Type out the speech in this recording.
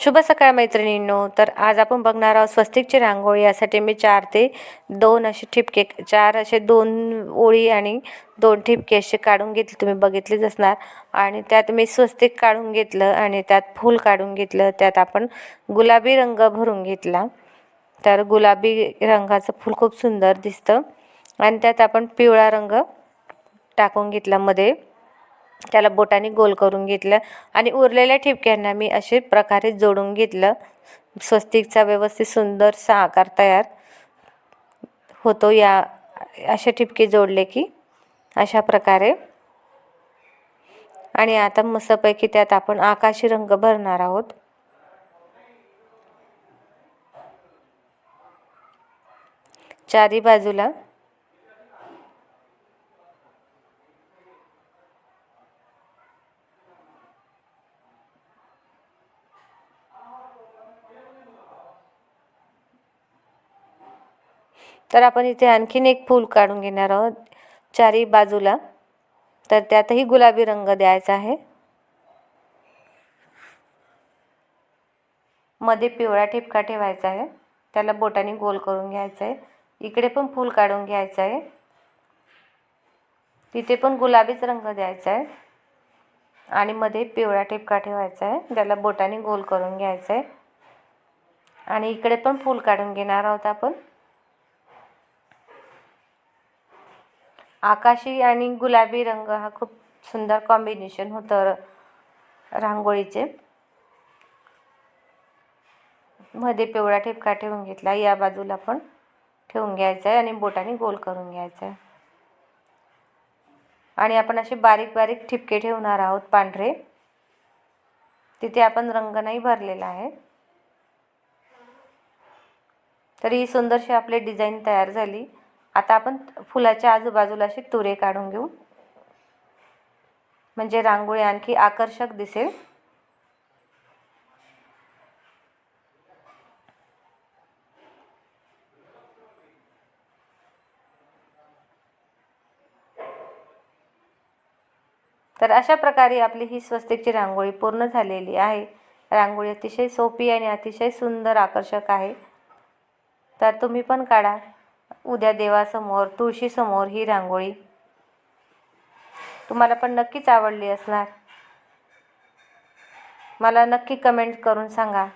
शुभ सकाळ मैत्रिणींनो. तर आज आपण बघणार आहोत स्वस्तिकची रांगोळी. यासाठी मी चार ते दोन असे ठिपके चार असे दोन ओळी आणि दोन ठिपके असे काढून घेतले तुम्ही बघितलेच असणार. आणि त्यात मी स्वस्तिक काढून घेतलं आणि त्यात फूल काढून घेतलं. त्यात आपण गुलाबी रंग भरून घेतला. तर गुलाबी रंगाचं फूल खूप सुंदर दिसतं. आणि त्यात आपण पिवळा रंग टाकून घेतला मध्ये. त्याला बोटाने गोल करून घेतलं आणि उरलेल्या ठिपक्यांना मी असे प्रकारे जोडून घेतलं. स्वस्तिकचा व्यवस्थित सुंदरसा आकार तयार होतो. या असे ठिपके जोडले की अशा प्रकारे. आणि आता मस्तपैकी त्यात आपण आकाशी रंग भरणार आहोत. चारी बाजूला तर आपण इथे आणखीन एक फूल काढून घेणार आहोत. चारी बाजूला. तर त्यातही गुलाबी रंग द्यायचा आहे. मध्ये पिवळा ठिपका ठेवायचा आहे. त्याला बोटाने गोल करून घ्यायचं आहे. इकडे पण फूल काढून घ्यायचं आहे. तिथे पण गुलाबीच रंग द्यायचा आहे. आणि मध्ये पिवळा ठिपका ठेवायचा आहे. त्याला बोटाने गोल करून घ्यायचं आहे. आणि इकडे पण फूल काढून घेणार आहोत आपण. आकाशी आणि गुलाबी रंग हा खूप सुंदर कॉम्बिनेशन होतं रांगोळीचे. मध्ये पिवळा ठिपका ठेवून घेतला. या बाजूला पण ठेवून घ्यायचा आहे आणि बोटाने गोल करून घ्यायचा आहे आणि आपण असे बारीक बारीक ठिपके ठेवणार आहोत पांढरे. तिथे आपण रंग नाही भरलेला आहे. तर ही सुंदरशी आपली डिझाईन तयार झाली. आता आपण फुलाच्या आजूबाजूला असे तुरे काढून घेऊ. म्हणजे रांगोळी आणखी आकर्षक दिसेल. तर अशा प्रकारे आपली ही स्वस्तिकची रांगोळी पूर्ण झालेली आहे. रांगोळी अतिशय सोपी आणि अतिशय सुंदर आकर्षक आहे. तर तुम्ही पण काढा. उद्या देवासमोर तुळशीसमोर ही रांगोळी. तुम्हाला पण नक्कीच आवडली असणार. मला नक्की कमेंट करून सांगा.